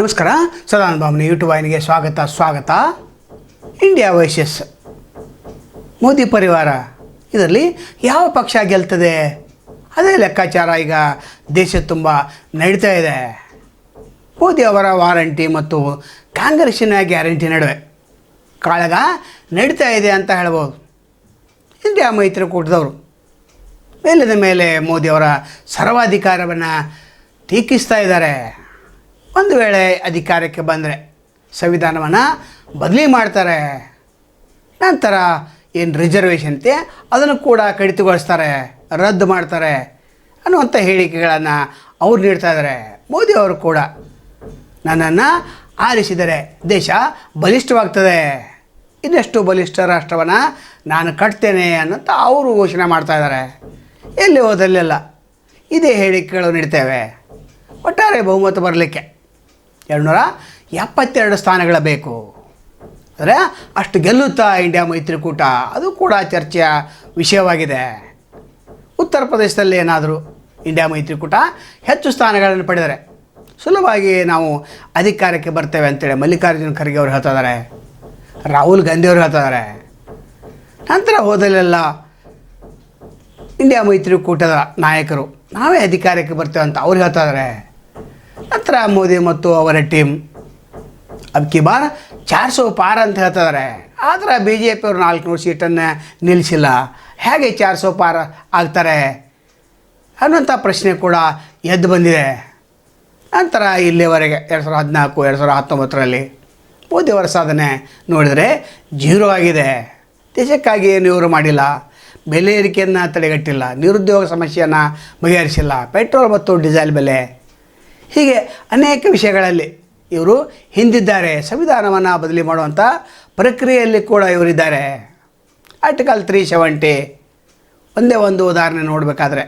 ನಮಸ್ಕಾರ. ಸದಾನಂದ ಬಾಬುನ ಯೂಟ್ಯೂಬ್ ವಾಹಿನಿಗೆ ಸ್ವಾಗತ ಸ್ವಾಗತ. ಇಂಡಿಯಾ ವೈಸಸ್ ಮೋದಿ ಪರಿವಾರ. ಇದರಲ್ಲಿ ಯಾವ ಪಕ್ಷ ಗೆಲ್ತದೆ? ಅದೇ ಲೆಕ್ಕಾಚಾರ ಈಗ ದೇಶ ತುಂಬ ನಡೀತಾ ಇದೆ. ಮೋದಿ ಅವರ ವಾರಂಟಿ ಮತ್ತು ಕಾಂಗ್ರೆಸ್ಸಿನ ಗ್ಯಾರಂಟಿ ನಡುವೆ ಕಾಳಗ ನಡೀತಾ ಇದೆ ಅಂತ ಹೇಳ್ಬೋದು. ಇಂಡಿಯಾ ಮೈತ್ರಿಕೂಟದವರು. ಮೇಲಿನ ಮೇಲೆ ಮೋದಿಯವರ ಸರ್ವಾಧಿಕಾರವನ್ನು ಟೀಕಿಸ್ತಾ ಇದ್ದಾರೆ. ಒಂದು ವೇಳೆ ಅಧಿಕಾರಕ್ಕೆ ಬಂದರೆ ಸಂವಿಧಾನವನ್ನು ಬದಲಿ ಮಾಡ್ತಾರೆ, ನಂತರ ಏನು ರಿಸರ್ವೇಷನ್ ಅಂತೆ ಅದನ್ನು ಕೂಡ ಕಡಿತಗೊಳಿಸ್ತಾರೆ, ರದ್ದು ಮಾಡ್ತಾರೆ ಅನ್ನುವಂಥ ಹೇಳಿಕೆಗಳನ್ನು ಅವ್ರು ನೀಡ್ತಾ ಇದ್ದಾರೆ ಮೋದಿ ಅವರು ಕೂಡ ನನ್ನನ್ನು ಆರಿಸಿದರೆ ದೇಶ ಬಲಿಷ್ಠವಾಗ್ತದೆ. ಇನ್ನಷ್ಟು ಬಲಿಷ್ಠ ರಾಷ್ಟ್ರವನ್ನು ನಾನು ಕಟ್ತೇನೆ ಅನ್ನೋಂಥ ಅವರು ಘೋಷಣೆ ಮಾಡ್ತಾ ಇದ್ದಾರೆ ಎಲ್ಲಿ ಹೋದಲ್ಲೆಲ್ಲ ಇದೇ ಹೇಳಿಕೆಗಳು ನೀಡ್ತೇವೆ. ಒಟ್ಟಾರೆ ಬಹುಮತ ಬರಲಿಕ್ಕೆ ಎರಡುನೂರ ಎಪ್ಪತ್ತೆರಡು ಸ್ಥಾನಗಳ ಬೇಕು. ಅಂದರೆ ಅಷ್ಟು ಗೆಲ್ಲುತ್ತಾ ಇಂಡಿಯಾ ಮೈತ್ರಿಕೂಟ? ಅದು ಕೂಡ ಚರ್ಚೆಯ ವಿಷಯವಾಗಿದೆ. ಉತ್ತರ ಪ್ರದೇಶದಲ್ಲಿ ಏನಾದರೂ ಇಂಡಿಯಾ ಮೈತ್ರಿಕೂಟ ಹೆಚ್ಚು ಸ್ಥಾನಗಳನ್ನು ಪಡೆದರೆ ಸುಲಭವಾಗಿ ನಾವು ಅಧಿಕಾರಕ್ಕೆ ಬರ್ತೇವೆ ಅಂತೇಳಿ ಮಲ್ಲಿಕಾರ್ಜುನ ಖರ್ಗೆ ಅವರು ಹೇಳ್ತಾ ಇದ್ದಾರೆ. ರಾಹುಲ್ ಗಾಂಧಿ ಅವರು ಹೇಳ್ತಾ ಇದ್ದಾರೆ. ನಂತರ ಹೋದಲ್ಲೆಲ್ಲ ಇಂಡಿಯಾ ಮೈತ್ರಿಕೂಟದ ನಾಯಕರು ನಾವೇ ಅಧಿಕಾರಕ್ಕೆ ಬರ್ತೇವೆ ಅಂತ ಅವ್ರು ಹೇಳ್ತಾ ಇದ್ದಾರೆ. ನಂತರ ಮೋದಿ ಮತ್ತು ಅವರ ಟೀಮ್ ಅಬ್ಕಿ ಬಾರ್ ಚಾರ್ ಪಾರ್ ಅಂತ ಹೇಳ್ತಿದ್ದಾರೆ ಆದರೆ ಬಿ ಜೆ ಪಿಯವರು ನಾಲ್ಕುನೂರು ಸೀಟನ್ನು ನಿಲ್ಲಿಸಿಲ್ಲ ಹೇಗೆ ಚಾರ್ ಸौ ಪಾರ ಆಗ್ತಾರೆ? ಅನ್ನುವಂಥ ಪ್ರಶ್ನೆ ಕೂಡ ಎದ್ದು ಬಂದಿದೆ. ನಂತರ ಇಲ್ಲಿವರೆಗೆ ಎರಡು ಸಾವಿರದ ಹದಿನಾಲ್ಕು, ಎರಡು ಸಾವಿರದ ಹತ್ತೊಂಬತ್ತರಲ್ಲಿ ಮೋದಿಯವರ ಸಾಧನೆ ನೋಡಿದರೆ ಜೀರೋ ಆಗಿದೆ. ದೇಶಕ್ಕಾಗಿ ಏನು ಇವರು ಮಾಡಿಲ್ಲ. ಬೆಲೆ ಏರಿಕೆಯನ್ನು ತಡೆಗಟ್ಟಿಲ್ಲ. ನಿರುದ್ಯೋಗ ಸಮಸ್ಯೆಯನ್ನು ಬಗೆಹರಿಸಿಲ್ಲ. ಪೆಟ್ರೋಲ್ ಮತ್ತು ಡೀಸೆಲ್ ಬೆಲೆ ಹೀಗೆ ಅನೇಕ ವಿಷಯಗಳಲ್ಲಿ ಇವರು ಹಿಂದಿದ್ದಾರೆ. ಸಂವಿಧಾನವನ್ನು ಬದಲಿ ಮಾಡುವಂಥ ಪ್ರಕ್ರಿಯೆಯಲ್ಲಿ ಕೂಡ ಇವರಿದ್ದಾರೆ. ಆರ್ಟಿಕಲ್ ತ್ರೀ ಸೆವೆಂಟಿ ಒಂದೇ ಒಂದು ಉದಾಹರಣೆ ನೋಡಬೇಕಾದ್ರೆ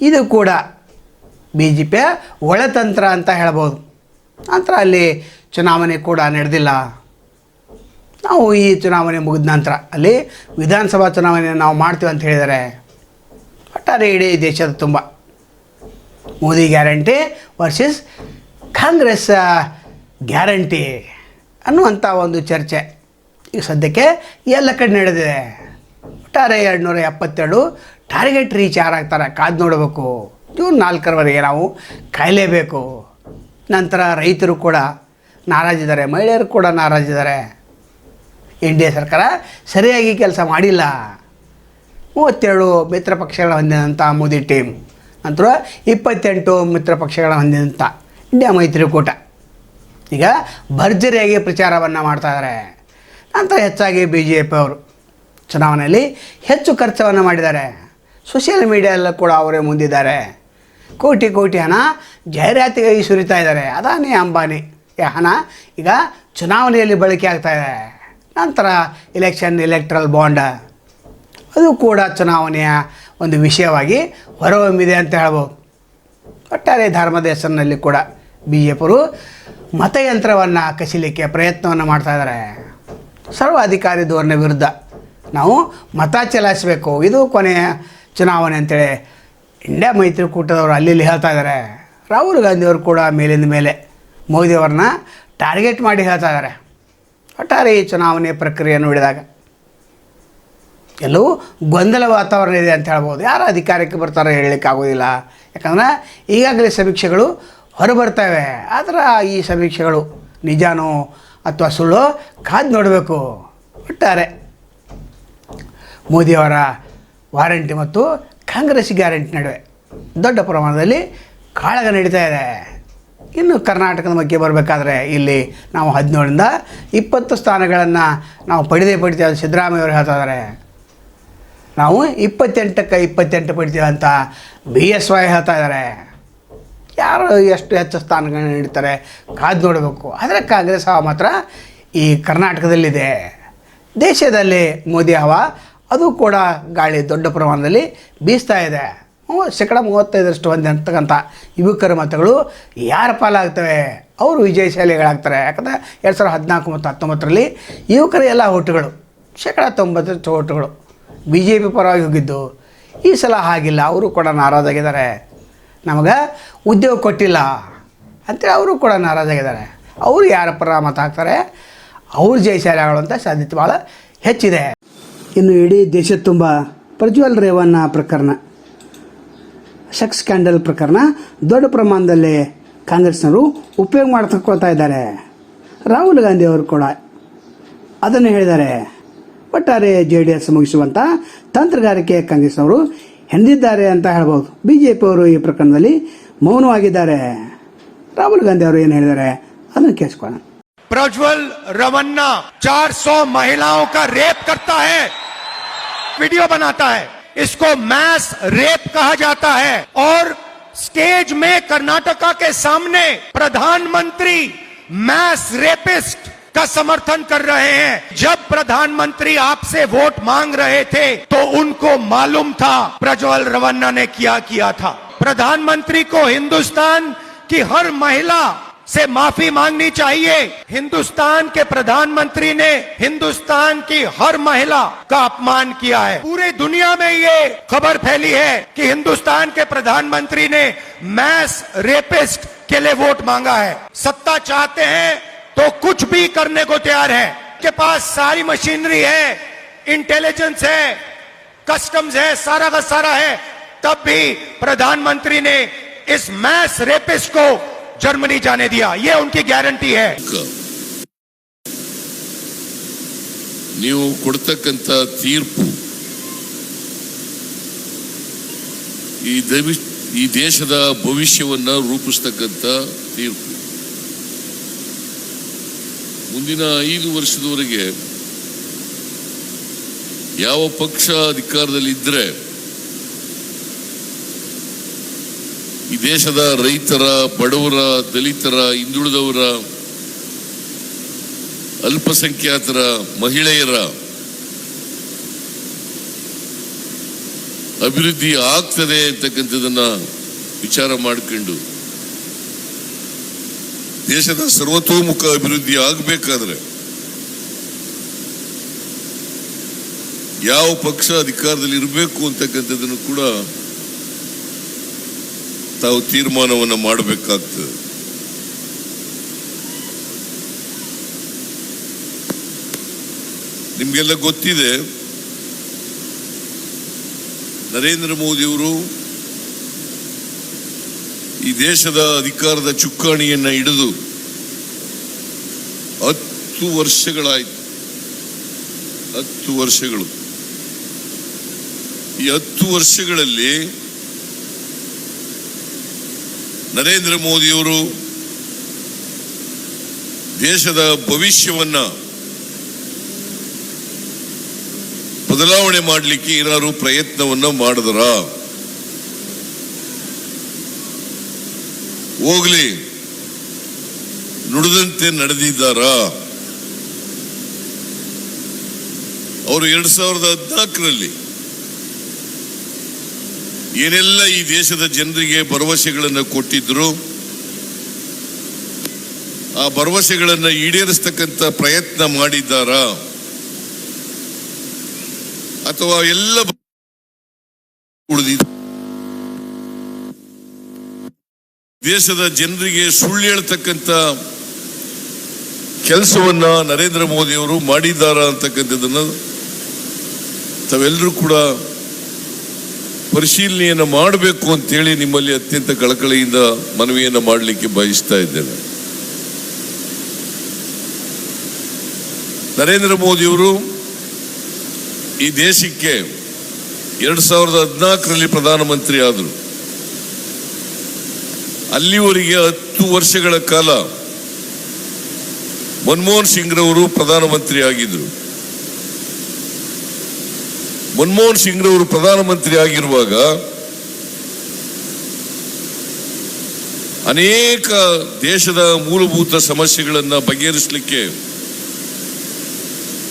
ಇದು ಕೂಡ ಬಿ ಜೆ ಪಿಯ ಒಳತಂತ್ರ ಅಂತ ಹೇಳ್ಬೋದು. ನಂತರ ಅಲ್ಲಿ ಚುನಾವಣೆ ಕೂಡ ನಡೆದಿಲ್ಲ. ನಾವು ಈ ಚುನಾವಣೆ ಮುಗಿದ ನಂತರ ಅಲ್ಲಿ ವಿಧಾನಸಭಾ ಚುನಾವಣೆ ನಾವು ಮಾಡ್ತೀವಿ ಅಂತ ಹೇಳಿದ್ದಾರೆ. ಒಟ್ಟಾರೆ ಇಡೀ ದೇಶದ ತುಂಬ Modi guarantee versus Congress guarantee ಅನ್ನುವಂಥ ಒಂದು ಚರ್ಚೆ. ಈಗ ಸದ್ಯಕ್ಕೆ ಎಲ್ಲ ಕಡೆ ನಡೆದಿದೆ. ಒಟ್ಟಾರೆ ಎರಡು ನೂರ ಎಪ್ಪತ್ತೆರಡು ಟಾರ್ಗೆಟ್ ರೀಚ್ ಯಾರಾಗ್ತಾರೆ ಕಾದು ನೋಡಬೇಕು. ಜೂನ್ ನಾಲ್ಕರವರೆಗೆ ನಾವು ಕಾಯಲೇಬೇಕು. ನಂತರ ರೈತರು ಕೂಡ ನಾರಾಜಿದ್ದಾರೆ, ಮಹಿಳೆಯರು ಕೂಡ ನಾರಾಜಿದ್ದಾರೆ. ಎನ್ ಡಿ ಎ ಸರ್ಕಾರ ಸರಿಯಾಗಿ ಕೆಲಸ ಮಾಡಿಲ್ಲ. ಮೂವತ್ತೆರಡು ಮಿತ್ರ ಪಕ್ಷಗಳ ಹೊಂದಿದಂಥ ಮೋದಿ ಟೀಮ್. ನಂತರ ಇಪ್ಪತ್ತೆಂಟು ಮಿತ್ರ ಪಕ್ಷಗಳ ಹೊಂದಿದಂಥ ಇಂಡಿಯಾ ಮೈತ್ರಿಕೂಟ. ಈಗ ಭರ್ಜರಿಯಾಗಿ ಪ್ರಚಾರವನ್ನು ಮಾಡ್ತಾ ಇದ್ದಾರೆ ನಂತರ ಹೆಚ್ಚಾಗಿ ಬಿ ಜೆ ಪಿ ಅವರು ಚುನಾವಣೆಯಲ್ಲಿ ಹೆಚ್ಚು ಖರ್ಚವನ್ನು ಮಾಡಿದ್ದಾರೆ. ಸೋಷಿಯಲ್ ಮೀಡಿಯಾದಲ್ಲೂ ಕೂಡ ಅವರೇ ಮುಂದಿದ್ದಾರೆ. ಕೋಟಿ ಕೋಟಿ ಹಣ ಜಾಹೀರಾತಿಗಾಗಿ ಸುರಿತಾ ಇದ್ದಾರೆ. ಅದಾನಿ ಅಂಬಾನಿ ಹಣ ಈಗ ಚುನಾವಣೆಯಲ್ಲಿ ಬಳಕೆ ಆಗ್ತಾ ಇದೆ. ನಂತರ ಇಲೆಕ್ಷನ್ ಎಲೆಕ್ಟ್ರಲ್ ಬಾಂಡ್ ಅದು ಕೂಡ ಚುನಾವಣೆಯ ಒಂದು ವಿಷಯವಾಗಿ ಹೊರಹೊಮ್ಮಿದೆ ಅಂತ ಹೇಳ್ಬೋದು. ಒಟ್ಟಾರೆ ಧರ್ಮದ ಹೆಸರಿನಲ್ಲಿ ಕೂಡ ಬಿ ಜೆ ಪಿಯವರು ಮತಯಂತ್ರವನ್ನು ಕಸಿಲಿಕ್ಕೆ ಪ್ರಯತ್ನವನ್ನು ಮಾಡ್ತಾ ಇದ್ದಾರೆ ಸರ್ವಾಧಿಕಾರಿ ಧೋರಣೆ ವಿರುದ್ಧ ನಾವು ಮತ ಚಲಾಯಿಸಬೇಕು. ಇದು ಕೊನೆಯ ಚುನಾವಣೆ ಅಂತೇಳಿ ಇಂಡಿಯಾ ಮೈತ್ರಿಕೂಟದವರು ಅಲ್ಲಿ ಹೇಳ್ತಾ ಇದ್ದಾರೆ ರಾಹುಲ್ ಗಾಂಧಿಯವರು ಕೂಡ ಮೇಲಿಂದ ಮೇಲೆ ಮೋದಿಯವ್ರನ್ನ ಟಾರ್ಗೆಟ್ ಮಾಡಿ ಹೇಳ್ತಾ ಇದ್ದಾರೆ ಒಟ್ಟಾರೆ ಈ ಚುನಾವಣೆ ಪ್ರಕ್ರಿಯೆ ನೋಡಿದಾಗ ಎಲ್ಲವೂ ಗೊಂದಲ ವಾತಾವರಣ ಇದೆ ಅಂತ ಹೇಳ್ಬೋದು. ಯಾರು ಅಧಿಕಾರಕ್ಕೆ ಬರ್ತಾರೋ ಹೇಳಲಿಕ್ಕೆ ಆಗೋದಿಲ್ಲ. ಯಾಕಂದ್ರೆ ಈಗಾಗಲೇ ಸಮೀಕ್ಷೆಗಳು ಹೊರಬರ್ತವೆ. ಆದರೆ ಈ ಸಮೀಕ್ಷೆಗಳು ನಿಜಾನೋ ಅಥವಾ ಸುಳ್ಳು ಕಾದು ನೋಡಬೇಕು. ಒಟ್ಟಾರೆ ಮೋದಿಯವರ ವಾರಂಟಿ ಮತ್ತು ಕಾಂಗ್ರೆಸ್ ಗ್ಯಾರಂಟಿ ನಡುವೆ ದೊಡ್ಡ ಪ್ರಮಾಣದಲ್ಲಿ ಕಾಳಗ ನಡೀತಾ ಇದೆ. ಇನ್ನು ಕರ್ನಾಟಕದ ಬಗ್ಗೆ ಬರಬೇಕಾದ್ರೆ ಇಲ್ಲಿ ನಾವು ಹದಿನೇಳರಿಂದ ಇಪ್ಪತ್ತು ಸ್ಥಾನಗಳನ್ನು ನಾವು ಪಡೆದೇ ಪಡಿತೇವೆ ಸಿದ್ದರಾಮಯ್ಯವರು ಹೇಳ್ತಾ ಇದ್ದಾರೆ. ನಾವು ಇಪ್ಪತ್ತೆಂಟಕ್ಕೆ ಇಪ್ಪತ್ತೆಂಟು ಪಡಿತೀವಿ ಅಂತ ಬಿ ಎಸ್ ವೈ ಹೇಳ್ತಾ ಇದ್ದಾರೆ ಯಾರು ಎಷ್ಟು ಹೆಚ್ಚು ಸ್ಥಾನಗಳನ್ನು ನೀಡ್ತಾರೆ ಕಾದು ನೋಡಬೇಕು. ಆದರೆ ಕಾಂಗ್ರೆಸ್ ಹವಾ ಮಾತ್ರ ಈ ಕರ್ನಾಟಕದಲ್ಲಿದೆ. ದೇಶದಲ್ಲಿ ಮೋದಿ ಹವಾ, ಅದು ಕೂಡ ಗಾಳಿ ದೊಡ್ಡ ಪ್ರಮಾಣದಲ್ಲಿ ಬೀಸ್ತಾ ಇದೆ. ಶೇಕಡ ಮೂವತ್ತೈದರಷ್ಟು ಹೊಂದಿರ್ತಕ್ಕಂಥ ಯುವಕರ ಮತಗಳು ಯಾರ ಪಾಲಾಗ್ತವೆ? ಅವರು ವಿಜಯಶಾಲಿಗಳಾಗ್ತಾರೆ ಯಾಕಂದರೆ ಎರಡು ಸಾವಿರದ ಹದಿನಾಲ್ಕು ಮತ್ತು ಹತ್ತೊಂಬತ್ತರಲ್ಲಿ ಯುವಕರ ಎಲ್ಲ ಓಟುಗಳು, ಶೇಕಡ ತೊಂಬತ್ತರಷ್ಟು ಓಟುಗಳು ಬಿ ಜೆ ಪಿ ಪರವಾಗಿ ಹೋಗಿದ್ದು. ಈ ಸಲ ಹಾಗಿಲ್ಲ, ಅವರು ಕೂಡ ನಾರಾಜಾಗಿದ್ದಾರೆ. ನಮಗೆ ಉದ್ಯೋಗ ಕೊಟ್ಟಿಲ್ಲ ಅಂತೇಳಿ ಅವರು ಕೂಡ ನಾರಾಜಾಗಿದ್ದಾರೆ. ಅವರು ಯಾರ ಪರ ಮಾತಾಡ್ತಾರೆ ಅವ್ರು ಜಯಶಾಲಿ ಆಗುವಂಥ ಸಾಧ್ಯತೆ ಭಾಳ ಹೆಚ್ಚಿದೆ. ಇನ್ನು ಇಡೀ ದೇಶದ ತುಂಬ ಪ್ರಜ್ವಲ್ ರೇವಣ್ಣ ಪ್ರಕರಣ. ಸೆಕ್ಸ್ ಸ್ಕ್ಯಾಂಡಲ್ ಪ್ರಕರಣ. ದೊಡ್ಡ ಪ್ರಮಾಣದಲ್ಲಿ ಕಾಂಗ್ರೆಸ್ನವರು ಉಪಯೋಗ ಮಾಡ್ಕೊಳ್ತಾ ಇದ್ದಾರೆ. ರಾಹುಲ್ ಗಾಂಧಿ ಅವರು ಕೂಡ ಅದನ್ನು ಹೇಳಿದ್ದಾರೆ. ಒಟ್ಟಾರೆ ಜೆ ಡಿ ಎಸ್ ಮುಗಿಸುವಂಥ ತಂತ್ರಗಾರಿಕೆ ಕಾಂಗ್ರೆಸ್ನವರು ಹೆಣೆದಿದ್ದಾರೆ ಅಂತ ಹೇಳ್ಬೋದು ಬಿ ಜೆ ಪಿಯವರು ಈ ಪ್ರಕರಣದಲ್ಲಿ ಮೌನವಾಗಿದ್ದಾರೆ ರಾಹುಲ್ ಗಾಂಧಿ ಅವರು ಏನು ಹೇಳಿದ್ದಾರೆ ಅದನ್ನು ಕೇಳಿಸ್ಕೊಳ್ಳೋಣ प्रज्वल रवन्ना 400 महिलाओं का रेप करता है वीडियो बनाता है इसको मैस रेप कहा जाता है और स्टेज में कर्नाटका के सामने प्रधानमंत्री मैस रेपिस्ट का समर्थन कर रहे हैं। जब प्रधानमंत्री आपसे वोट मांग रहे थे तो उनको मालूम था, प्रज्वल रवन्ना ने क्या किया था। प्रधानमंत्री को हिंदुस्तान की हर महिला से माफ़ी मांगनी चाहिए। हिंदुस्तान के प्रधानमंत्री ने हिंदुस्तान की हर महिला का अपमान किया है। पूरी दुनिया में ये खबर फैली है कि हिंदुस्तान के प्रधानमंत्री ने मैस रेपिस्ट के लिए वोट मांगा है। सत्ता चाहते हैं तो कुछ भी करने को तैयार है के पास सारी मशीनरी है इंटेलिजेंस है कस्टम्स है सारा का सारा है तब भी प्रधानमंत्री ने इस मैस रेपिस्ट को जर्मनी जाने दिया ये उनकी गारंटी है ನೀವು ಕೊಡ್ತಕ್ಕಂಥ ತೀರ್ಪು ಈ ದವಿ ಈ ದೇಶದ ಭವಿಷ್ಯವನ್ನ ರೂಪಿಸ್ತಕ್ಕಂಥ ತೀರ್ಪು ಮುಂದಿನ ಐದು ವರ್ಷದವರೆಗೆ ಯಾವ ಪಕ್ಷ ಅಧಿಕಾರದಲ್ಲಿ ಇದ್ರೆ ಈ ದೇಶದ ರೈತರ, ಬಡವರ, ದಲಿತರ, ಹಿಂದುಳಿದವರ, ಅಲ್ಪಸಂಖ್ಯಾತರ, ಮಹಿಳೆಯರ ಅಭಿವೃದ್ಧಿ ಆಗ್ತದೆ ಅಂತಕ್ಕಂಥದನ್ನ ವಿಚಾರ ಮಾಡಿಕೊಂಡು ದೇಶದ ಸರ್ವತೋಮುಖ ಅಭಿವೃದ್ಧಿ ಆಗಬೇಕಾದ್ರೆ ಯಾವ ಪಕ್ಷ ಅಧಿಕಾರದಲ್ಲಿ ಇರಬೇಕು ಅಂತಕ್ಕಂಥದ್ದನ್ನು ಕೂಡ ತಾವು ತೀರ್ಮಾನವನ್ನು ಮಾಡಬೇಕಾಗ್ತದೆ. ನಿಮಗೆಲ್ಲ ಗೊತ್ತಿದೆ, ನರೇಂದ್ರ ಮೋದಿಯವರು ಈ ದೇಶದ ಅಧಿಕಾರದ ಚುಕ್ಕಾಣಿಯನ್ನ ಹಿಡಿದು ಹತ್ತು ವರ್ಷಗಳಾಯ್ತು. ಹತ್ತು ವರ್ಷಗಳು. ಈ ಹತ್ತು ವರ್ಷಗಳಲ್ಲಿ ನರೇಂದ್ರ ಮೋದಿಯವರು ದೇಶದ ಭವಿಷ್ಯವನ್ನ ಬದಲಾವಣೆ ಮಾಡಲಿಕ್ಕೆ ಏನಾದ್ರು ಪ್ರಯತ್ನವನ್ನ ಮಾಡಿದ್ರ? ಹೋಗ್ಲಿ. ನುಡಿದಂತೆ ನಡೆದಿದ್ದಾರ? ಅವರು ಎರಡ್ ಸಾವಿರದ ಹದಿನಾಲ್ಕರಲ್ಲಿ. ಏನೆಲ್ಲ ಈ ದೇಶದ ಜನರಿಗೆ ಭರವಸೆಗಳನ್ನು ಕೊಟ್ಟಿದ್ರು? ಆ ಭರವಸೆಗಳನ್ನು ಈಡೇರಿಸ್ತಕ್ಕಂಥ ಪ್ರಯತ್ನ ಮಾಡಿದ್ದಾರಾ? ಅಥವಾ ಎಲ್ಲ ಉಳಿದಿದೆ ದೇಶದ ಜನರಿಗೆ ಸುಳ್ಳು ಹೇಳ್ತಕ್ಕಂಥ ಕೆಲಸವನ್ನ ನರೇಂದ್ರ ಮೋದಿ ಅವರು ಮಾಡಿದ್ದಾರೆ ಅಂತಕ್ಕಂಥದ್ದನ್ನ ತಾವೆಲ್ಲರೂ ಕೂಡ ಪರಿಶೀಲನೆಯನ್ನು ಮಾಡಬೇಕು ಅಂತೇಳಿ ನಿಮ್ಮಲ್ಲಿ ಅತ್ಯಂತ ಕಳಕಳಿಯಿಂದ ಮನವಿಯನ್ನು ಮಾಡಲಿಕ್ಕೆ ಬಯಸ್ತಾ ಇದ್ದೇನೆ. ನರೇಂದ್ರ ಮೋದಿಯವರು ಈ ದೇಶಕ್ಕೆ ಎರಡು ಸಾವಿರದ ಹದಿನಾಲ್ಕರಲ್ಲಿ ಪ್ರಧಾನಮಂತ್ರಿ ಆದರು. ಅಲ್ಲಿವರೆಗೆ ಹತ್ತು ವರ್ಷಗಳ ಕಾಲ ಮನಮೋಹನ್ ಸಿಂಗ್ ರವರು ಪ್ರಧಾನಮಂತ್ರಿ ಆಗಿದ್ರು ಮನಮೋಹನ್ ಸಿಂಗ್ ರವರು ಪ್ರಧಾನಮಂತ್ರಿ ಆಗಿರುವಾಗ ಅನೇಕ ದೇಶದ ಮೂಲಭೂತ ಸಮಸ್ಯೆಗಳನ್ನು ಬಗೆಹರಿಸಲಿಕ್ಕೆ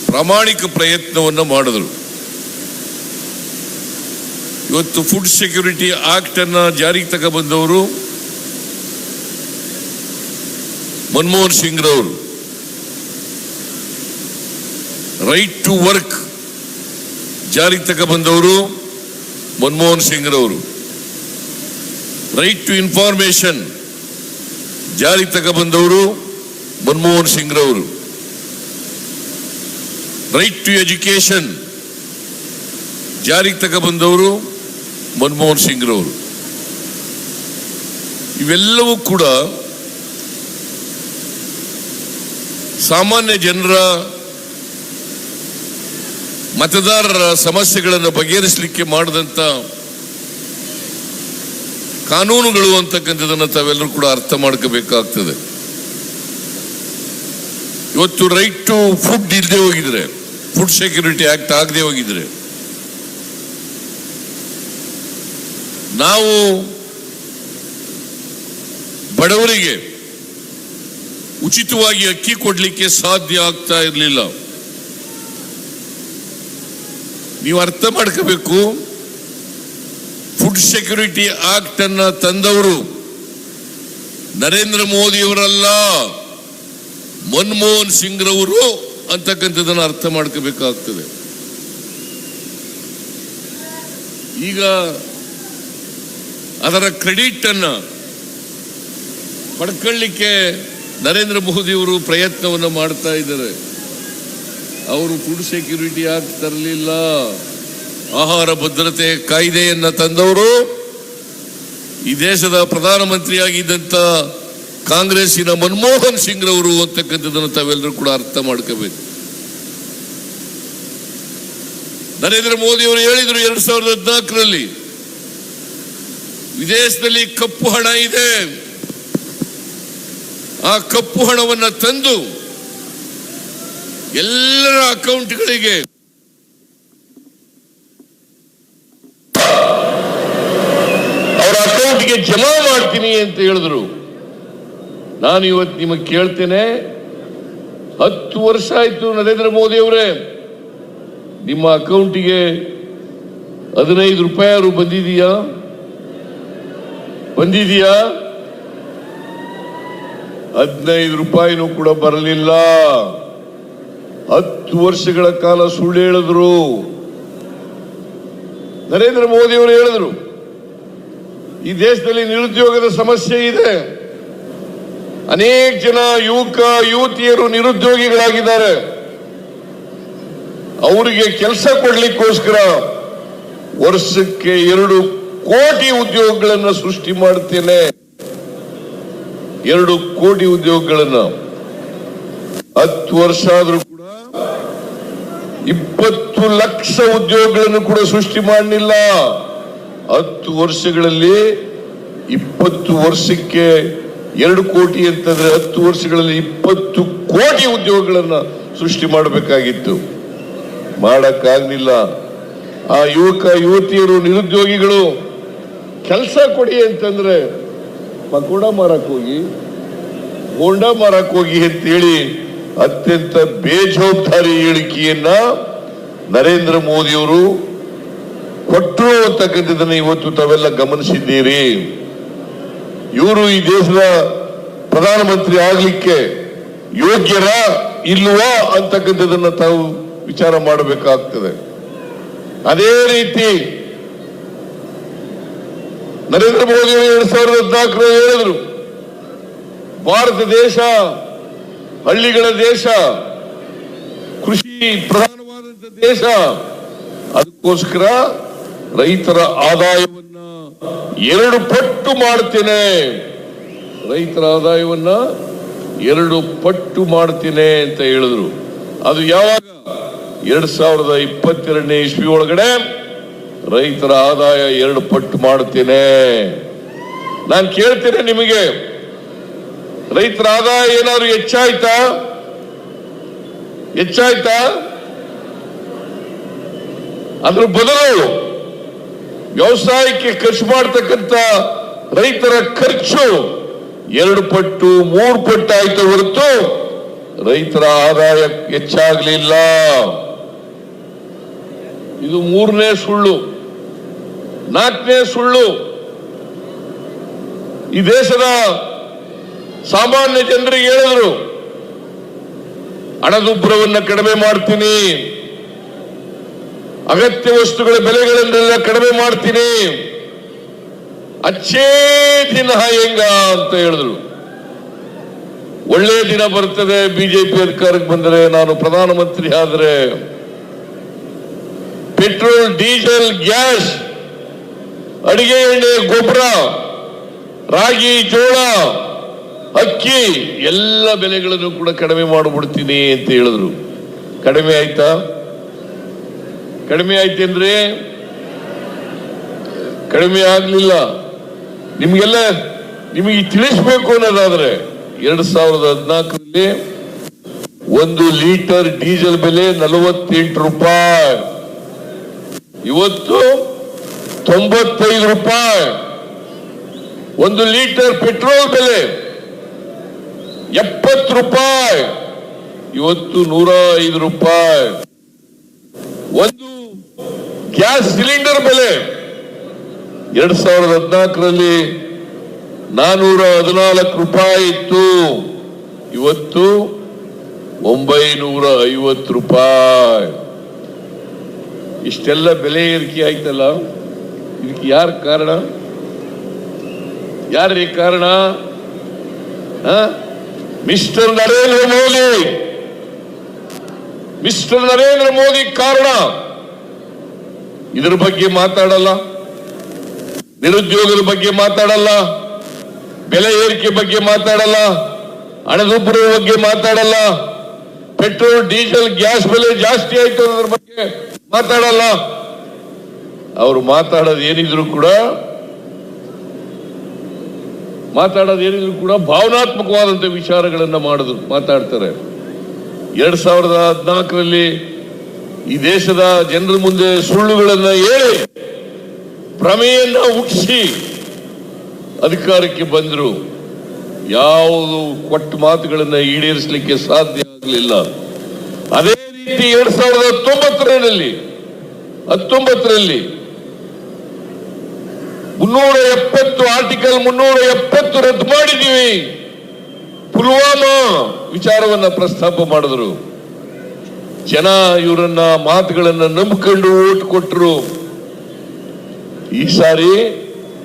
ಪ್ರಾಮಾಣಿಕ ಪ್ರಯತ್ನವನ್ನು ಮಾಡಿದರು. ಇವತ್ತು ಫುಡ್ ಸೆಕ್ಯೂರಿಟಿ ಆಕ್ಟ್ ಅನ್ನ ಜಾರಿಗೆ ತಗೊಬಂದವರು ಮನಮೋಹನ್ ಸಿಂಗ್ ರವರು ರೈಟ್ ಟು ವರ್ಕ್ ಜಾರಿಗೆ ಬಂದವರು ಮನಮೋಹನ್ ಸಿಂಗ್ ರವರು ರೈಟ್ ಟು ಇನ್ಫಾರ್ಮೇಶನ್ ಜಾರಿ ಬಂದವರು ಮನಮೋಹನ್ ಸಿಂಗ್ ರವರು ರೈಟ್ ಟು ಎಜುಕೇಶನ್ ಜಾರಿಗೆ ಬಂದವರು ಮನಮೋಹನ್ ಸಿಂಗ್ ರವರು ಇವೆಲ್ಲವೂ ಕೂಡ ಸಾಮಾನ್ಯ ಜನರ ಮತದಾರರ ಸಮಸ್ಯೆಗಳನ್ನು ಬಗೆಹರಿಸಲಿಕ್ಕೆ ಮಾಡಿದಂತ ಕಾನೂನುಗಳು ಅಂತಕ್ಕಂಥದ್ದನ್ನು ತಾವೆಲ್ಲರೂ ಕೂಡ ಅರ್ಥ ಮಾಡ್ಕೋಬೇಕಾಗ್ತದೆ. ಇವತ್ತು ರೈಟ್ ಟು ಫುಡ್ ಇಲ್ಲದೆ ಹೋಗಿದ್ರೆ ಫುಡ್ ಸೆಕ್ಯೂರಿಟಿ ಆಕ್ಟ್ ಆಗದೆ ಹೋಗಿದ್ರೆ, ನಾವು ಬಡವರಿಗೆ ಉಚಿತವಾಗಿ ಅಕ್ಕಿ ಕೊಡ್ಲಿಕ್ಕೆ ಸಾಧ್ಯ ಆಗ್ತಾ ಇರಲಿಲ್ಲ. ನೀವು ಅರ್ಥ ಮಾಡ್ಕೋಬೇಕು? ಫುಡ್ ಸೆಕ್ಯೂರಿಟಿ ಆಕ್ಟ್ ಅನ್ನ ತಂದವರು ನರೇಂದ್ರ ಮೋದಿಯವರಲ್ಲ, ಮನಮೋಹನ್ ಸಿಂಗ್ ರವರು ಅಂತಕ್ಕಂಥದ್ದನ್ನು ಅರ್ಥ ಮಾಡ್ಕೋಬೇಕಾಗ್ತದೆ. ಈಗ ಅದರ ಕ್ರೆಡಿಟ್ ಅನ್ನ ಪಡ್ಕೊಳ್ಳಿಕ್ಕೆ ನರೇಂದ್ರ ಮೋದಿಯವರು ಪ್ರಯತ್ನವನ್ನು ಮಾಡ್ತಾ ಇದ್ದಾರೆ. ಅವರು ಫುಡ್ ಸೆಕ್ಯೂರಿಟಿ ಆಕ್ಟ್ ತರಲಿಲ್ಲ. ಆಹಾರ ಭದ್ರತೆ ಕಾಯ್ದೆಯನ್ನ ತಂದವರು ಈ ದೇಶದ ಪ್ರಧಾನಮಂತ್ರಿಯಾಗಿದ್ದಂತ ಕಾಂಗ್ರೆಸ್ಸಿನ ಮನಮೋಹನ್ ಸಿಂಗ್ ರವರು ಅಂತಕ್ಕಂಥದ್ದನ್ನು ತಾವೆಲ್ಲರೂ ಕೂಡ ಅರ್ಥ ಮಾಡ್ಕೋಬೇಕು. ನರೇಂದ್ರ ಮೋದಿ ಅವರು ಹೇಳಿದರು ಎರಡ್ ಸಾವಿರದ ಹದಿನಾಲ್ಕರಲ್ಲಿ, ವಿದೇಶದಲ್ಲಿ ಕಪ್ಪು ಹಣ ಇದೆ. ಆ ಕಪ್ಪು ಹಣವನ್ನ ತಂದು ಎಲ್ಲರ ಅಕೌಂಟ್ಗಳಿಗೆ ಅವರ ಅಕೌಂಟ್ಗೆ ಜಮಾ ಮಾಡ್ತೀನಿ ಅಂತ ಹೇಳಿದ್ರು. ನಾನು ಇವತ್ತು ನಿಮಗೆ ಕೇಳ್ತೇನೆ, ಹತ್ತು ವರ್ಷ ಆಯ್ತು ನರೇಂದ್ರ ಮೋದಿ ಅವರೇ. ನಿಮ್ಮ ಅಕೌಂಟಿಗೆ ಹದಿನೈದು ರೂಪಾಯಿ ಅವರು ಬಂದಿದೀಯಾ ಬಂದಿದೆಯಾ ಹದಿನೈದು ರೂಪಾಯಿನೂ ಕೂಡ ಬರಲಿಲ್ಲ. ಹತ್ತು ವರ್ಷಗಳ ಕಾಲ ಸುಳ್ಳು ಹೇಳಿದ್ರು. ನರೇಂದ್ರ ಮೋದಿ ಅವರು ಹೇಳಿದ್ರು, ಈ ದೇಶದಲ್ಲಿ ನಿರುದ್ಯೋಗದ ಸಮಸ್ಯೆ ಇದೆ. ಅನೇಕ ಜನ ಯುವಕ, ಯುವತಿಯರು ನಿರುದ್ಯೋಗಿಗಳಾಗಿದ್ದಾರೆ. ಅವರಿಗೆ ಕೆಲಸ ಕೊಡ್ಲಿಕ್ಕೋಸ್ಕರ ವರ್ಷಕ್ಕೆ ಎರಡು ಕೋಟಿ ಉದ್ಯೋಗಗಳನ್ನು ಸೃಷ್ಟಿ ಮಾಡುತ್ತೇನೆ. ಎರಡು ಕೋಟಿ ಉದ್ಯೋಗಗಳನ್ನು ಹತ್ತು ವರ್ಷ ಆದರೂ ಕೂಡ ಇಪ್ಪತ್ತು ಲಕ್ಷ ಉದ್ಯೋಗಗಳನ್ನು ಕೂಡ ಸೃಷ್ಟಿ ಮಾಡಲಿಲ್ಲ. ಹತ್ತು ವರ್ಷಗಳಲ್ಲಿ ಇಪ್ಪತ್ತು ವರ್ಷಕ್ಕೆ ಎರಡು ಕೋಟಿ ಅಂತಂದ್ರೆ ಹತ್ತು ವರ್ಷಗಳಲ್ಲಿ ಇಪ್ಪತ್ತು ಕೋಟಿ ಉದ್ಯೋಗಗಳನ್ನು ಸೃಷ್ಟಿ ಮಾಡಬೇಕಾಗಿತ್ತು. ಮಾಡಕ್ಕಾಗ್ಲಿಲ್ಲ. ಆ ಯುವಕ, ಯುವತಿಯರು, ನಿರುದ್ಯೋಗಿಗಳು, ಕೆಲಸ ಕೊಡಿ ಅಂತಂದ್ರೆ ಪಕೋಡ ಮಾರಕ್ ಹೋಗಿ, ಬೋಂಡ ಮಾರಕ್ ಹೋಗಿ ಅಂತೇಳಿ ಅತ್ಯಂತ ಬೇಜವಾಬ್ದಾರಿ ಹೇಳಿಕೆಯನ್ನ ನರೇಂದ್ರ ಮೋದಿಯವರು ಕೊಟ್ಟರು ಅಂತಕ್ಕಂಥದ್ದನ್ನ ಇವತ್ತು ತಾವೆಲ್ಲ ಗಮನಿಸಿದ್ದೀರಿ. ಇವರು ಈ ದೇಶದ ಪ್ರಧಾನಮಂತ್ರಿ ಆಗ್ಲಿಕ್ಕೆ ಯೋಗ್ಯರ ಇಲ್ವಾ ಅಂತಕ್ಕಂಥದ್ದನ್ನ ತಾವು ವಿಚಾರ ಮಾಡಬೇಕಾಗ್ತದೆ. ಅದೇ ರೀತಿ ನರೇಂದ್ರ ಮೋದಿ ಅವರು ಎರಡ್ ಸಾವಿರದ ಹದಿನಾಲ್ಕರಲ್ಲಿ ಹೇಳಿದ್ರು, ಭಾರತ ದೇಶ, ಹಳ್ಳಿಗಳ ದೇಶ, ಕೃಷಿ ಪ್ರಧಾನವಾದಂತ ದೇಶ, ಅದಕ್ಕೋಸ್ಕರ ರೈತರ ಆದಾಯವನ್ನ ಎರಡು ಪಟ್ಟು ಮಾಡ್ತೇನೆ. ರೈತರ ಆದಾಯವನ್ನ ಎರಡು ಪಟ್ಟು ಮಾಡ್ತೇನೆ ಅಂತ ಹೇಳಿದ್ರು. ಅದು ಯಾವಾಗ? ಎರಡ್ ಸಾವಿರದ ಇಪ್ಪತ್ತೆರಡನೇ ಇಸ್ವಿ ಒಳಗಡೆ ರೈತರ ಆದಾಯ ಎರಡು ಪಟ್ಟು ಮಾಡ್ತೇನೆ ನಾನು ಕೇಳ್ತೇನೆ ನಿಮಗೆ. ರೈತರ ಆದಾಯ ಏನಾದ್ರು ಹೆಚ್ಚಾಯ್ತಾ? ಹೆಚ್ಚಾಯ್ತಾ? ಅದ್ರ ಬದಲು ವ್ಯವಸಾಯಕ್ಕೆ ಖರ್ಚು ಮಾಡ್ತಕ್ಕಂಥ ರೈತರ ಖರ್ಚು ಎರಡು ಪಟ್ಟು, ಮೂರು ಪಟ್ಟು ಆಯ್ತು ಹೊರತು ರೈತರ ಆದಾಯ ಹೆಚ್ಚಾಗಲಿಲ್ಲ. ಇದು ಮೂರನೇ ಸುಳ್ಳು, ನಾಲ್ಕನೇ ಸುಳ್ಳು. ಈ ದೇಶದ ಸಾಮಾನ್ಯ ಜನರಿಗೆ ಹೇಳಿದ್ರು, ಹಣದುಬ್ಬರವನ್ನ ಕಡಿಮೆ ಮಾಡ್ತೀನಿ, ಅಗತ್ಯ ವಸ್ತುಗಳ ಬೆಲೆಗಳನ್ನೆಲ್ಲ ಕಡಿಮೆ ಮಾಡ್ತೀನಿ, ಅಚ್ಚೇ ದಿನ ಹೆಂಗ ಅಂತ ಹೇಳಿದ್ರು. ಒಳ್ಳೆಯ ದಿನ ಬರ್ತದೆ, ಬಿಜೆಪಿ ಅಧಿಕಾರಕ್ಕೆ ಬಂದರೆ ನಾನು ಪ್ರಧಾನಮಂತ್ರಿ ಆದರೆ ಪೆಟ್ರೋಲ್, ಡೀಸೆಲ್, ಗ್ಯಾಸ್, ಅಡಿಗೆ ಎಣ್ಣೆ, ಗೊಬ್ಬರ, ರಾಗಿ, ಜೋಳ, ಅಕ್ಕಿ, ಎಲ್ಲ ಬೆಲೆಗಳನ್ನು ಕೂಡ ಕಡಿಮೆ ಮಾಡಿಬಿಡ್ತೀನಿ ಅಂತ ಹೇಳಿದ್ರು. ಕಡಿಮೆ ಆಯ್ತಾ? ಕಡಿಮೆ ಆಯ್ತೇನ್ರಿ ಕಡಿಮೆ ಆಗ್ಲಿಲ್ಲ. ನಿಮ್ಗೆಲ್ಲ ನಿಮಗೆ ತಿಳಿಸ್ಬೇಕು ಅನ್ನೋದಾದ್ರೆ, ಎರಡ್ ಸಾವಿರದ ಹದಿನಾಲ್ಕರಲ್ಲಿ ಒಂದು ಲೀಟರ್ ಡೀಸೆಲ್ ಬೆಲೆ ನಲವತ್ತೆಂಟು ರೂಪಾಯಿ. ಇವತ್ತು ತೊಂಬತ್ತೈದು ರೂಪಾಯಿ. ಒಂದು ಲೀಟರ್ ಪೆಟ್ರೋಲ್ ಬೆಲೆ ಎಪ್ಪತ್ತು ರೂಪಾಯಿ. ಇವತ್ತು ನೂರ ಐದು ರೂಪಾಯಿ. ಒಂದು ಗ್ಯಾಸ್ ಸಿಲಿಂಡರ್ ಬೆಲೆ ಎರಡ್ ಸಾವಿರದ ಹದಿನಾಲ್ಕರಲ್ಲಿ ನಾನೂರ ಹದಿನಾಲ್ಕು ರೂಪಾಯಿ ಇತ್ತು. ಇವತ್ತು ಒಂಬೈನೂರ ಐವತ್ತು ರೂಪಾಯಿ. ಇಷ್ಟೆಲ್ಲ ಬೆಲೆ ಏರಿಕೆ ಆಯ್ತಲ್ಲ? ಇದಕ್ಕೆ ಯಾರ ಕಾರಣ? ಯಾರೀ ಕಾರಣ? ಮಿಸ್ಟರ್ ನರೇಂದ್ರ ಮೋದಿ! ಮಿಸ್ಟರ್ ನರೇಂದ್ರ ಮೋದಿ ಕಾರಣ? ಇದ್ರ ಬಗ್ಗೆ ಮಾತಾಡಲ್ಲ. ನಿರುದ್ಯೋಗದ ಬಗ್ಗೆ ಮಾತಾಡಲ್ಲ. ಬೆಲೆ ಏರಿಕೆ ಬಗ್ಗೆ ಮಾತಾಡಲ್ಲ. ಹಣದುಬ್ಬರದ ಬಗ್ಗೆ ಮಾತಾಡಲ್ಲ. ಪೆಟ್ರೋಲ್, ಡೀಸೆಲ್, ಗ್ಯಾಸ್ ಬೆಲೆ ಜಾಸ್ತಿ ಆಯ್ತು ಅದರ ಬಗ್ಗೆ ಮಾತಾಡಲ್ಲ. ಅವರು ಮಾತಾಡೋದು ಏನಿದ್ರು ಕೂಡ ಮಾತಾಡೋದು ಏನಿದ್ರು ಕೂಡ ಭಾವನಾತ್ಮಕವಾದಂತ ವಿಚಾರಗಳನ್ನ ಮಾಡಿದ್ರು ಮಾತಾಡ್ತಾರೆ. ಎರಡ್ ಸಾವಿರದ ಹದಿನಾಲ್ಕರಲ್ಲಿ ಈ ದೇಶದ ಜನರ ಮುಂದೆ ಸುಳ್ಳುಗಳನ್ನ ಹೇಳಿ ಭ್ರಮೆಯನ್ನ ಹುಟ್ಟಿಸಿ ಅಧಿಕಾರಕ್ಕೆ ಬಂದರು. ಯಾವುದು ಕೊಟ್ಟ ಮಾತುಗಳನ್ನ ಈಡೇರಿಸಲಿಕ್ಕೆ ಸಾಧ್ಯ ಆಗಲಿಲ್ಲ. ಅದೇ ರೀತಿ ಎರಡ್ ಸಾವಿರದ ಹತ್ತೊಂಬತ್ತರಲ್ಲಿ ಹತ್ತೊಂಬತ್ತರಲ್ಲಿ ಮುನ್ನೂರ ಎಪ್ಪತ್ತು ಆರ್ಟಿಕಲ್ ಮುನ್ನೂರ ಎಪ್ಪತ್ತು ರದ್ದು ಮಾಡಿದ್ದೀವಿ. ಪುಲ್ವಾಮಾ ವಿಚಾರವನ್ನ ಪ್ರಸ್ತಾಪ ಮಾಡಿದ್ರು. ಜನ ಇವರನ್ನ ಮಾತುಗಳನ್ನ ನಂಬಿಕೊಂಡು ಓಟ್ ಕೊಟ್ಟರು ಈ ಸಾರಿ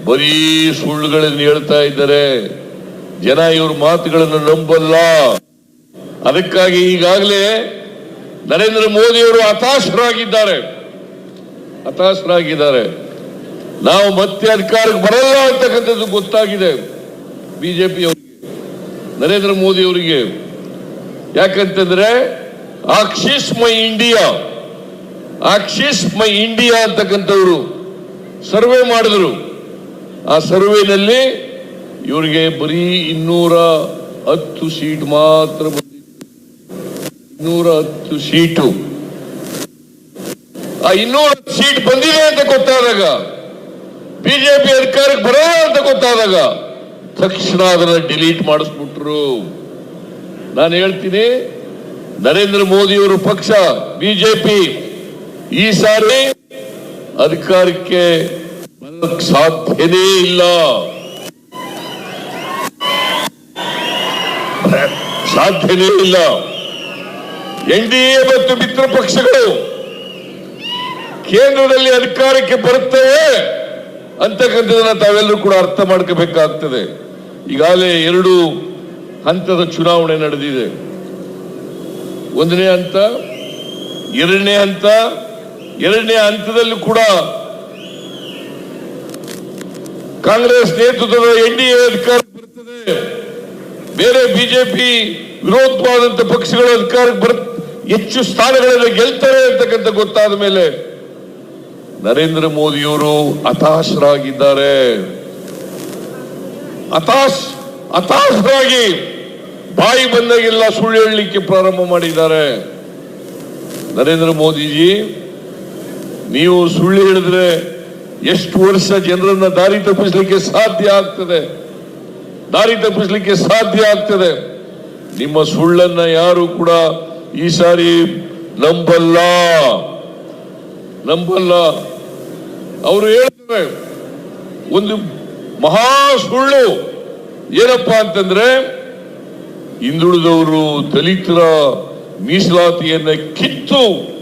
ಬರೀ ಸುಳ್ಳುಗಳನ್ನು ಹೇಳ್ತಾ ಇದ್ದಾರೆ. ಜನ ಇವ್ರ ಮಾತುಗಳನ್ನು ನಂಬಲ್ಲ. ಅದಕ್ಕಾಗಿ ಈಗಾಗಲೇ ನರೇಂದ್ರ ಮೋದಿಯವರು ಹತಾಶರಾಗಿದ್ದಾರೆ. ಹತಾಶರಾಗಿದ್ದಾರೆ. ನಾವು ಮತ್ತೆ ಅಧಿಕಾರಕ್ಕೆ ಬರಲ್ಲ ಅಂತಕ್ಕಂಥದ್ದು ಗೊತ್ತಾಗಿದೆ ಬಿಜೆಪಿ ಅವರಿಗೆ ನರೇಂದ್ರ ಮೋದಿ ಅವರಿಗೆ ಯಾಕಂತಂದ್ರೆ Axis My India Axis My India ಅಂತಕ್ಕಂಥವ್ರು survey ಮಾಡಿದ್ರು. ಆ ಸರ್ವೆನಲ್ಲಿ ಇವರಿಗೆ ಬರೀ ಇನ್ನೂರ ಹತ್ತು ಸೀಟ್ ಮಾತ್ರ ಬಂದಿತ್ತು ಇನ್ನೂರ ಹತ್ತು ಸೀಟು. ಆ ಇನ್ನೂರ ಸೀಟ್ ಬಂದಿದೆ ಅಂತ ಗೊತ್ತಾದಾಗ ಬಿಜೆಪಿ ಅಧಿಕಾರಕ್ಕೆ ಬರೋಲ್ಲ ಅಂತ ಗೊತ್ತಾದಾಗ ತಕ್ಷಣ ಅದನ್ನ ಡಿಲೀಟ್ ಮಾಡಿಸ್ಬಿಟ್ರು. ನಾನು ಹೇಳ್ತೀನಿ, ನರೇಂದ್ರ ಮೋದಿಯವರು ಪಕ್ಷ, ಬಿಜೆಪಿ ಈ ಸಾರಿ ಅಧಿಕಾರಕ್ಕೆ ಸಾಧ್ಯನೇ ಇಲ್ಲ. ಸಾಧ್ಯನೇ ಇಲ್ಲ. ಎನ್ ಡಿ ಎ ಮತ್ತು ಮಿತ್ರ ಪಕ್ಷಗಳು ಕೇಂದ್ರದಲ್ಲಿ ಅಧಿಕಾರಕ್ಕೆ ಬರುತ್ತೇವೆ ಅಂತಕ್ಕಂಥದನ್ನ ತಾವೆಲ್ಲರೂ ಕೂಡ ಅರ್ಥ ಮಾಡ್ಕೋಬೇಕಾಗ್ತದೆ. ಈಗಾಗಲೇ ಎರಡು ಹಂತದ ಚುನಾವಣೆ ನಡೆದಿದೆ. ಒಂದನೇ ಹಂತ, ಎರಡನೇ ಹಂತ, ಎರಡನೇ ಹಂತದಲ್ಲೂ ಕೂಡ ಕಾಂಗ್ರೆಸ್ ನೇತೃತ್ವದ ಎನ್ ಡಿ ಎ ಅಧಿಕಾರಕ್ಕೆ ಬರುತ್ತದೆ. ಬೇರೆ ಬಿಜೆಪಿ ವಿರೋಧವಾದಂತಹ ಪಕ್ಷಗಳು ಅಧಿಕಾರಕ್ಕೆ ಬರ್ ಹೆಚ್ಚು ಸ್ಥಾನಗಳನ್ನು ಗೆಲ್ತಾರೆ ಅಂತಕ್ಕಂಥ ಗೊತ್ತಾದ ಮೇಲೆ ನರೇಂದ್ರ ಮೋದಿಯವರು ಹತಾಶರಾಗಿದ್ದಾರೆ. ಹತಾಶ್, ಹತಾಶರಾಗಿ. ಬಾಯಿ ಬಂದಾಗೆಲ್ಲ ಸುಳ್ಳು ಹೇಳಲಿಕ್ಕೆ ಪ್ರಾರಂಭ ಮಾಡಿದ್ದಾರೆ. ನರೇಂದ್ರ ಮೋದಿಜಿ, ನೀವು ಸುಳ್ಳು ಹೇಳಿದ್ರೆ ಎಷ್ಟು ವರ್ಷ ಜನರನ್ನ ದಾರಿ ತಪ್ಪಿಸಲಿಕ್ಕೆ ಸಾಧ್ಯ ಆಗ್ತದೆ? ದಾರಿ ತಪ್ಪಿಸಲಿಕ್ಕೆ ಸಾಧ್ಯ ಆಗ್ತದೆ? ನಿಮ್ಮ ಸುಳ್ಳನ್ನ ಯಾರು ಕೂಡ ಈ ಸಾರಿ ನಂಬಲ್ಲ. ನಂಬಲ್ಲ. ಅವರು ಹೇಳ್ತಾರೆ ಒಂದು ಮಹಾ ಸುಳ್ಳು. ಏನಪ್ಪ ಅಂತಂದ್ರೆ, ಹಿಂದುಳಿದವರು ದಲಿತರ ಮೀಸಲಾತಿಯನ್ನ ಕಿತ್ತು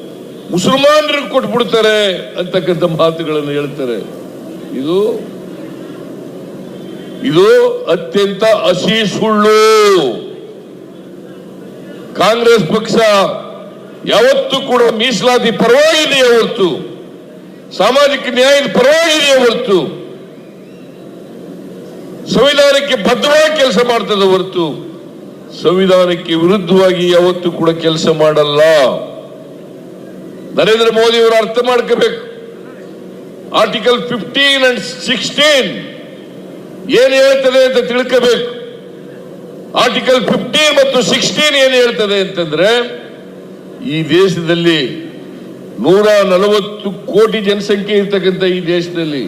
ಮುಸಲ್ಮಾನರಿಗೆ ಕೊಟ್ಬಿಡ್ತಾರೆ ಅಂತಕ್ಕಂಥ ಮಾತುಗಳನ್ನು ಹೇಳ್ತಾರೆ. ಇದು ಇದು ಅತ್ಯಂತ ಹಸಿ ಸುಳ್ಳು. ಕಾಂಗ್ರೆಸ್ ಪಕ್ಷ ಯಾವತ್ತೂ ಕೂಡ ಮೀಸಲಾತಿ ಪರವಾಗಿದೆಯೇ ಹೊರತು. ಸಾಮಾಜಿಕ ನ್ಯಾಯದ ಪರವಾಗಿದೆಯೇ ಹೊರತು. ಸಂವಿಧಾನಕ್ಕೆ ಬದ್ಧವಾಗಿ ಕೆಲಸ ಮಾಡ್ತದೆ ಹೊರತು. ಸಂವಿಧಾನಕ್ಕೆ ವಿರುದ್ಧವಾಗಿ ಯಾವತ್ತು ಕೂಡ ಕೆಲಸ ಮಾಡಲ್ಲ. ನರೇಂದ್ರ ಮೋದಿ ಅವರು ಅರ್ಥ ಮಾಡ್ಕೋಬೇಕು. ಆರ್ಟಿಕಲ್ ಫಿಫ್ಟೀನ್ ಅಂಡ್ ಸಿಕ್ಸ್ಟೀನ್ ಏನ್ ಹೇಳ್ತದೆ ಅಂತ ತಿಳ್ಕೋಬೇಕು. ಆರ್ಟಿಕಲ್ ಫಿಫ್ಟೀನ್ ಮತ್ತು ಸಿಕ್ಸ್ಟೀನ್ ಏನ್ ಹೇಳ್ತದೆ ಅಂತಂದ್ರೆ ಈ ದೇಶದಲ್ಲಿ ನೂರ ನಲವತ್ತು ಕೋಟಿ ಜನಸಂಖ್ಯೆ ಇರ್ತಕ್ಕಂಥ ಈ ದೇಶದಲ್ಲಿ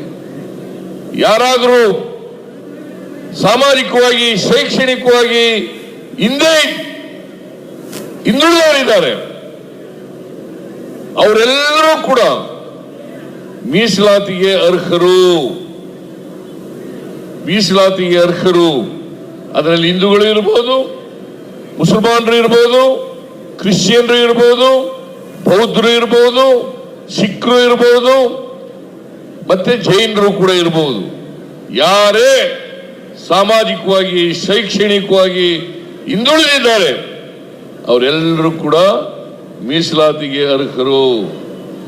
ಯಾರಾದರೂ ಸಾಮಾಜಿಕವಾಗಿ, ಶೈಕ್ಷಣಿಕವಾಗಿ ಹಿಂದೆ ಹಿಂದುಳಿದವರಿದ್ದಾರೆ, ಅವರೆಲ್ಲರೂ ಕೂಡ ಮೀಸಲಾತಿಗೆ ಅರ್ಹರು. ಮೀಸಲಾತಿಗೆ ಅರ್ಹರು. ಅದರಲ್ಲಿ ಹಿಂದೂಗಳು ಇರ್ಬೋದು, ಮುಸಲ್ಮಾನರು ಇರ್ಬೋದು ಕ್ರಿಶ್ಚಿಯನ್ರು ಇರ್ಬೋದು, ಬೌದ್ಧರು ಇರ್ಬೋದು, ಸಿಖ್ರು ಇರ್ಬೋದು, ಮತ್ತೆ ಜೈನರು ಕೂಡ ಇರ್ಬೋದು. ಯಾರೇ ಸಾಮಾಜಿಕವಾಗಿ, ಶೈಕ್ಷಣಿಕವಾಗಿ ಹಿಂದುಳಿದಿದ್ದಾರೆ ಅವರೆಲ್ಲರೂ ಕೂಡ ಮೀಸಲಾತಿಗೆ ಅರ್ಹರು.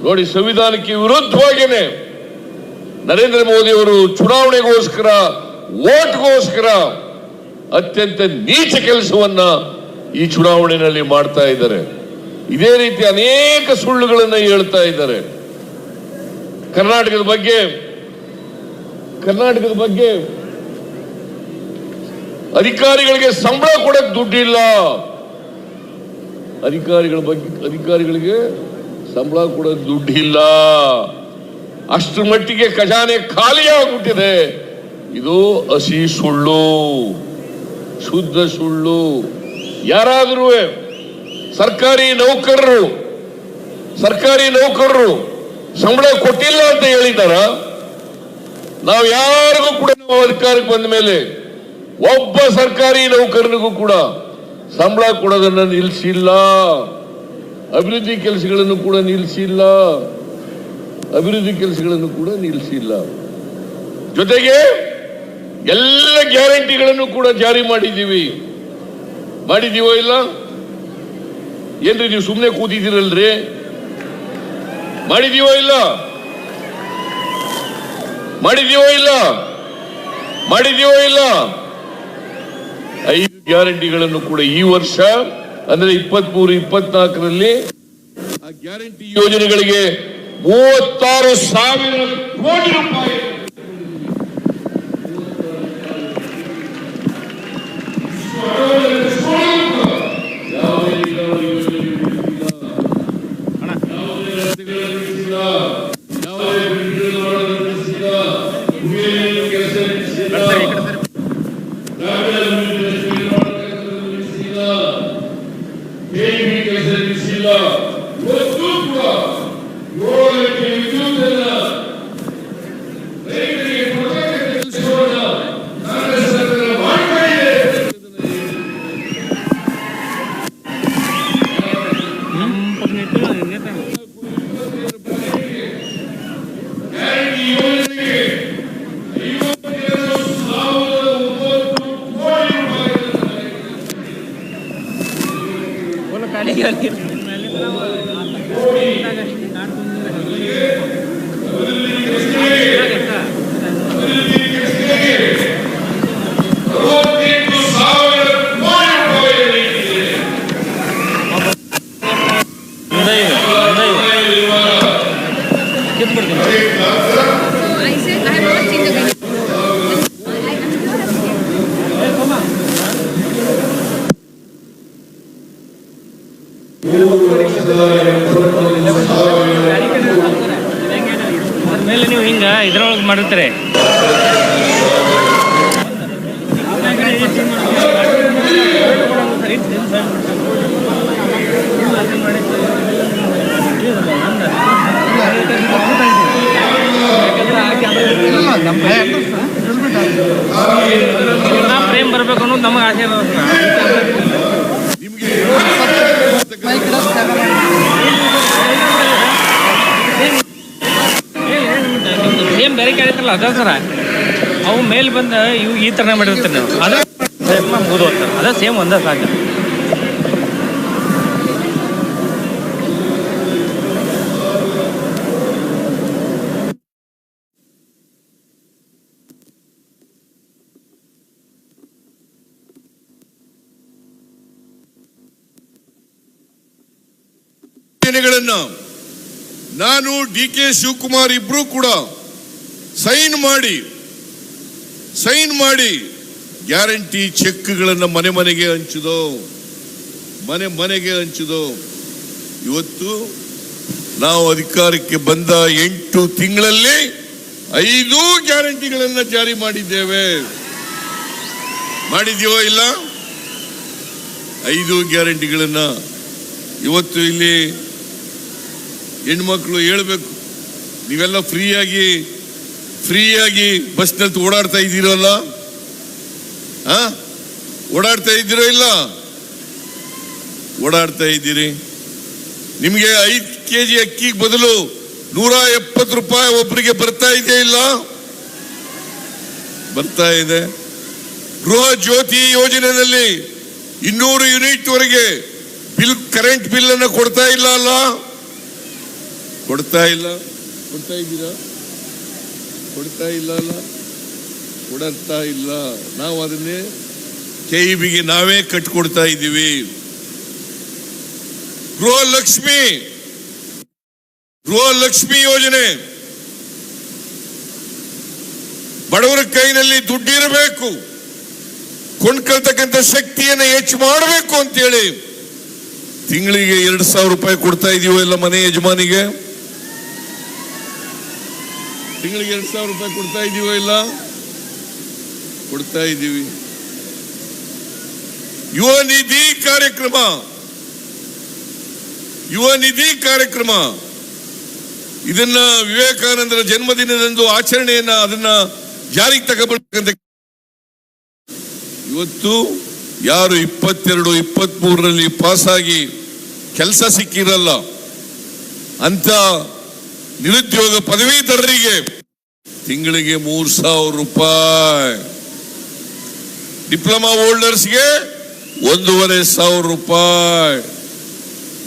ನೋಡಿ, ಸಂವಿಧಾನಕ್ಕೆ ವಿರುದ್ಧವಾಗೇನೆ ನರೇಂದ್ರ ಮೋದಿ ಅವರು ಚುನಾವಣೆಗೋಸ್ಕರ ಓಟ್ಗೋಸ್ಕರ ಅತ್ಯಂತ ನೀಚ ಕೆಲಸವನ್ನ ಈ ಚುನಾವಣೆಯಲ್ಲಿ ಮಾಡ್ತಾ ಇದ್ದಾರೆ. ಇದೇ ರೀತಿ ಅನೇಕ ಸುಳ್ಳುಗಳನ್ನು ಹೇಳ್ತಾ ಇದ್ದಾರೆ. ಕರ್ನಾಟಕದ ಬಗ್ಗೆ ಕರ್ನಾಟಕದ ಬಗ್ಗೆ ಅಧಿಕಾರಿಗಳಿಗೆ ಸಂಬಳ ಕೊಡಕ್ ದುಡ್ಡಿಲ್ಲ. ಅಧಿಕಾರಿಗಳ ಬಗ್ಗೆ, ಅಧಿಕಾರಿಗಳಿಗೆ ಸಂಬಳ ಕೊಡಕ್ ದುಡ್ಡಿಲ್ಲ. ಅಷ್ಟರ ಮಟ್ಟಿಗೆ ಖಜಾನೆ ಖಾಲಿಯಾಗ್ಬಿಟ್ಟಿದೆ ಇದು ಹಸಿ ಸುಳ್ಳು, ಶುದ್ಧ ಸುಳ್ಳು. ಯಾರಾದರೂ ಸರ್ಕಾರಿ ನೌಕರರು ಸರ್ಕಾರಿ ನೌಕರರು ಸಂಬಳ ಕೊಟ್ಟಿಲ್ಲ ಅಂತ ಹೇಳಿದಾರ ನಾವು ಯಾರಿಗೂ ಕೂಡ ನಾವು ಅಧಿಕಾರಕ್ಕೆ ಬಂದ ಮೇಲೆ ಒಬ್ಬ ಸರ್ಕಾರಿ ನೌಕರನಿಗೂ ಕೂಡ ಸಂಬಳ ಕೊಡೋದನ್ನು ನಿಲ್ಲಿಸಿಲ್ಲ. ಅಭಿವೃದ್ಧಿ ಕೆಲಸಗಳನ್ನು ಕೂಡ ನಿಲ್ಲಿಸಿಲ್ಲ. ಅಭಿವೃದ್ಧಿ ಕೆಲಸಗಳನ್ನು ಕೂಡ ನಿಲ್ಲಿಸಿಲ್ಲ. ಜೊತೆಗೆ ಎಲ್ಲ ಗ್ಯಾರಂಟಿಗಳನ್ನು ಕೂಡ ಜಾರಿ ಮಾಡಿದ್ದೀವಿ. ಮಾಡಿದೀವೋ ಇಲ್ಲ? ಏನ್ರಿ ನೀವು ಸುಮ್ಮನೆ ಕೂತಿದ್ದೀರಲ್ರಿ? ಮಾಡಿದೀವೋ ಇಲ್ಲ? ಮಾಡಿದೀವೋ ಇಲ್ಲ? ಮಾಡಿದೀವೋ ಇಲ್ಲ? ಐದು ಗ್ಯಾರಂಟಿಗಳನ್ನು ಕೂಡ ಈ ವರ್ಷ, ಅಂದ್ರೆ ಇಪ್ಪತ್ಮೂರು, ಇಪ್ಪತ್ನಾಲ್ಕರಲ್ಲಿ ಆ ಗ್ಯಾರಂಟಿ ಯೋಜನೆಗಳಿಗೆ ಮೂವತ್ತಾರು ಸಾವಿರ ಕೋಟಿ ರೂಪಾಯಿ ಆಮೇಲೆ ನೀವು ಹಿಂಗ ಇದ್ರೊಳಗೆ ಮಾಡಿರ್ತಾರೆ ಪ್ರೇಮ್ ಬರ್ಬೇಕು ಅನ್ನೋದು ನಮಗೆ ಆಸೆ ಅದ. ಬೇರೆ ಕೇಳಿದ್ರಲ್ಲ, ಅದ ಸರ. ಅವು ಮೇಲೆ ಬಂದು ಇವು ಈ ಥರನೇ ಮಾಡಿರ್ತಾರೆ ನೀವು. ಅದ ಸೇಮ್ ಮುಗಿದು ಹೋಗ್ತಾರೆ. ಅದ ಸೇಮ್ ಒಂದೇ ಸಾಕು ನಾನು ಡಿ ಕೆ ಶಿವಕುಮಾರ್ ಇಬ್ರು ಕೂಡ ಸೈನ್ ಮಾಡಿ ಸೈನ್ ಮಾಡಿ, ಗ್ಯಾರಂಟಿ ಚೆಕ್ಗಳನ್ನು ಮನೆ ಮನೆಗೆ ಹಂಚಿದೋ, ಮನೆ ಮನೆಗೆ ಹಂಚಿದೋ. ಇವತ್ತು ನಾವು ಅಧಿಕಾರಕ್ಕೆ ಬಂದ ಎಂಟು ತಿಂಗಳಲ್ಲಿ ಐದು ಗ್ಯಾರಂಟಿಗಳನ್ನು ಜಾರಿ ಮಾಡಿದ್ದೇವೆ. ಮಾಡಿದೀವೋ ಇಲ್ಲ? ಐದು ಗ್ಯಾರಂಟಿಗಳನ್ನು ಇವತ್ತು ಇಲ್ಲಿ ಹೆಣ್ಮಕ್ಳು ಹೇಳ್ಬೇಕು. ನೀವೆಲ್ಲ ಫ್ರೀಯಾಗಿ ಫ್ರೀಯಾಗಿ ಬಸ್ನಲ್ಲಿ ಓಡಾಡ್ತಾ ಇದ್ದೀರಲ್ಲ ಓಡಾಡ್ತಾ ಇದ್ದೀರೋ ಇಲ್ಲ? ಓಡಾಡ್ತಾ ಇದ್ದೀರಿ. ನಿಮಗೆ ಐದು ಕೆ ಜಿ ಅಕ್ಕಿಗೆ ಬದಲು ನೂರ ಎಪ್ಪತ್ತು ರೂಪಾಯಿ ಒಬ್ಬರಿಗೆ ಬರ್ತಾ ಇದೆ ಇಲ್ಲ? ಬರ್ತಾ ಇದೆ. ಗೃಹ ಜ್ಯೋತಿ ಯೋಜನೆಯಲ್ಲಿ ಇನ್ನೂರು ಯೂನಿಟ್ ವರೆಗೆ ಬಿಲ್, ಕರೆಂಟ್ ಬಿಲ್ ಅನ್ನು ಕೊಡ್ತಾ ಇಲ್ಲ ಅಲ್ಲ? ಕೊಡ್ತಾ ಇಲ್ಲ. ಕೊಡ್ತಾ ಇದ್ದೀರಾ? ಕೊಡ್ತಾ ಇಲ್ಲ ಅಲ್ಲ ಕೊಡ್ತಾ ಇಲ್ಲ. ನಾವು ಅದನ್ನೇ ಕೆಇಬಿಗೆ ನಾವೇ ಕಟ್ಕೊಡ್ತಾ ಇದ್ದೀವಿ. ಗೃಹಲಕ್ಷ್ಮಿ! ಗೃಹಲಕ್ಷ್ಮಿ ಯೋಜನೆ! ಬಡವರ ಕೈನಲ್ಲಿ ದುಡ್ಡಿರಬೇಕು. ಕೊಂಡ್ಕೊಳ್ತಕ್ಕಂಥ ಶಕ್ತಿಯನ್ನು ಹೆಚ್ಚು ಮಾಡಬೇಕು ಅಂತೇಳಿ. ತಿಂಗಳಿಗೆ ಎರಡು ಸಾವಿರ ರೂಪಾಯಿ ಕೊಡ್ತಾ ಇದೀವೋ ಎಲ್ಲ ಮನೆ ಯಜಮಾನಿಗೆ? ತಿಂಗಳಿಗೆ ಎರಡು ಸಾವಿರ ರೂಪಾಯಿ ಕೊಡ್ತಾ ಇದೀವೋ ಇಲ್ಲ? ಕೊಡ್ತಾ ಇದ್ದೀವಿ ಯುವ ನಿಧಿ ಕಾರ್ಯಕ್ರಮ. ಯುವ ನಿಧಿ ಕಾರ್ಯಕ್ರಮ. ಇದನ್ನ ವಿವೇಕಾನಂದರ ಜನ್ಮದಿನದಂದು ಆಚರಣೆಯನ್ನ ಅದನ್ನ ಜಾರಿಗೆ ತಗೊಳ್ಬೇಕಂತ ಇವತ್ತು ಯಾರು ಇಪ್ಪತ್ತೆರಡು ಇಪ್ಪತ್ತ್ ಮೂರರಲ್ಲಿ ಪಾಸಾಗಿ ಕೆಲಸ ಸಿಕ್ಕಿರಲ್ಲ. ಅಂತ ನಿರುದ್ಯೋಗ ಪದವೀಧರರಿಗೆ ತಿಂಗಳಿಗೆ ಮೂರ್ ಸಾವಿರ ರೂಪಾಯಿ. ಡಿಪ್ಲೊಮಾ ಹೋಲ್ಡರ್ಸ್ಗೆ ಒಂದೂವರೆ ಸಾವಿರ ರೂಪಾಯಿ.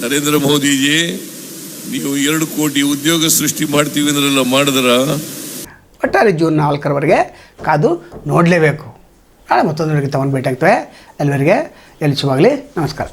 ನರೇಂದ್ರ ಮೋದಿಜಿ, ನೀವು ಎರಡು ಕೋಟಿ ಉದ್ಯೋಗ ಸೃಷ್ಟಿ ಮಾಡ್ತೀವಿ ಅಂದ್ರೆಲ್ಲ ಮಾಡಿದ್ರ? ಒಟ್ಟಾರೆ ಜೂನ್ ನಾಲ್ಕರವರೆಗೆ ಕಾದು ನೋಡಲೇಬೇಕು. ನಾಳೆ ಮತ್ತೊಂದು ತಗೊಂಡು ಭೇಟಿ ಆಗ್ತವೆ. ಅಲ್ಲಿವರೆಗೆ ಎಲ್ಲಿ ಶುಭಾಗಲಿ ನಮಸ್ಕಾರ.